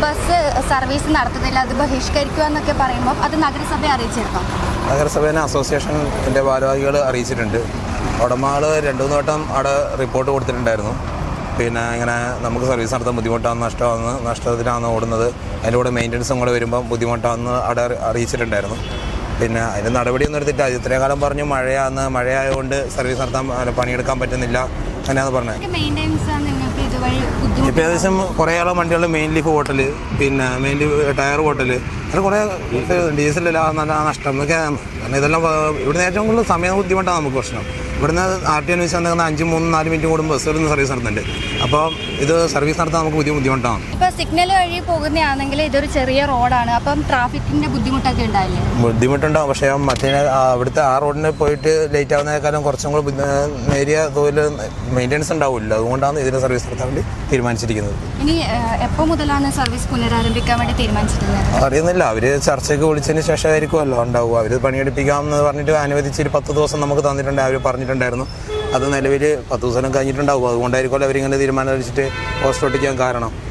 Bus service നടത്തുന്നില്ല അത് ബഹിഷ്കരിക്കുക എന്നൊക്കെ പറയുമ്പോൾ അത് നഗരസഭയെ അറിയിച്ചിരുന്നു? നഗരസഭേനെ അസോസിയേഷന്റെ ഭാരവാഹികൾ അറിയിച്ചിട്ടുണ്ട്. ഉടമകൾ രണ്ടു മൂന്ന് വട്ടം അവിടെ റിപ്പോർട്ട് കൊടുത്തിട്ടുണ്ടായിരുന്നു. പിന്നെ ഇങ്ങനെ നമുക്ക് സർവീസ് നടത്താൻ ബുദ്ധിമുട്ടാണ് നഷ്ടമാണ് നഷ്ടത്തിനാണ് ഓടുന്നത്. അതിന്റെ കൂടെ മെയിന്റനൻസും കൂടെ വരുമ്പോൾ ബുദ്ധിമുട്ടാണെന്ന് അവിടെ അറി- അറിയിച്ചിട്ടുണ്ടായിരുന്നു. പിന്നെ അതിന് നടപടിയൊന്നും എടുത്തില്ല ഇത്രയും കാലം പറഞ്ഞു മഴയാന്ന് മഴയായതുകൊണ്ട് സർവീസ് നടത്താൻ പണിയെടുക്കാൻ പറ്റുന്നില്ല. അങ്ങനെയാന്ന് പറഞ്ഞത്. ഇപ്പോൾ ഏകദേശം കുറേ ആളെ വണ്ടികൾ മെയിൻലി ഹോട്ടൽ പിന്നെ മെയിൻലി ടയർ ഹോട്ടൽ അങ്ങനെ കുറേ ഡീസലെല്ലാം നല്ല നഷ്ടം. ഒക്കെ കാരണം ഇതെല്ലാം ഇവിടുന്ന് ഏറ്റവും കൂടുതൽ സമയം ബുദ്ധിമുട്ടാണ് നമുക്ക് പ്രശ്നം. ഇവിടുന്ന് ആർ ടി അന്വേഷിച്ച് വന്നിരുന്ന അഞ്ച് മൂന്ന് നാല് മിനിറ്റ് കൂടുമ്പോൾ ബസ്സുകളിൽ നിന്ന് സർവീസ് നടത്തുന്നുണ്ട്. അപ്പോൾ ഇത് സർവീസ് നടത്താൻ നമുക്ക് പുതിയ ബുദ്ധിമുട്ടാണ്. ഇപ്പൊ സിഗ്നൽ വഴി പോകുന്നതാണെങ്കിൽ ഇതൊരു ചെറിയ റോഡാണ് അപ്പം ട്രാഫിക്കിന്റെ ബുദ്ധിമുട്ടൊക്കെ ഉണ്ടായില്ലേ ബുദ്ധിമുട്ടുണ്ടാവും. പക്ഷേ മറ്റേ അവിടുത്തെ ആ റോഡിന് പോയിട്ട് ലേറ്റ് ആവുന്നതിനേക്കാളും കുറച്ചും കൂടി നേരിയ തോതിൽ മെയിന്റെനൻസ് ഉണ്ടാവില്ല. അതുകൊണ്ടാണ് ഇതിന് സർവീസ് നടത്താൻ വേണ്ടി തീരുമാനിച്ചിരിക്കുന്നത്. ഇനി എപ്പോൾ മുതലാണ് സർവീസ് പുനരാരംഭിക്കാൻ വേണ്ടി തീരുമാനിച്ചിട്ടുള്ളത് അറിയുന്നില്ല. അവർ ചർച്ചയ്ക്ക് വിളിച്ചതിന് ശേഷമായിരിക്കുമല്ലോ ഉണ്ടാവുക. അവർ പണിയെടുപ്പിക്കാം എന്ന് പറഞ്ഞിട്ട് അനുവദിച്ച് ഒരു പത്ത് ദിവസം നമുക്ക് തന്നിട്ടുണ്ട്. അവർ പറഞ്ഞിട്ടുണ്ടായിരുന്നു അത് നിലവിൽ പത്ത് ദിവസം കഴിഞ്ഞിട്ടുണ്ടാവും. അതുകൊണ്ടായിരിക്കുമല്ലോ അവരിങ്ങനെ തീരുമാനം അടിച്ചിട്ട് പോസ്റ്റ് ഒട്ടിക്കാൻ കാരണം.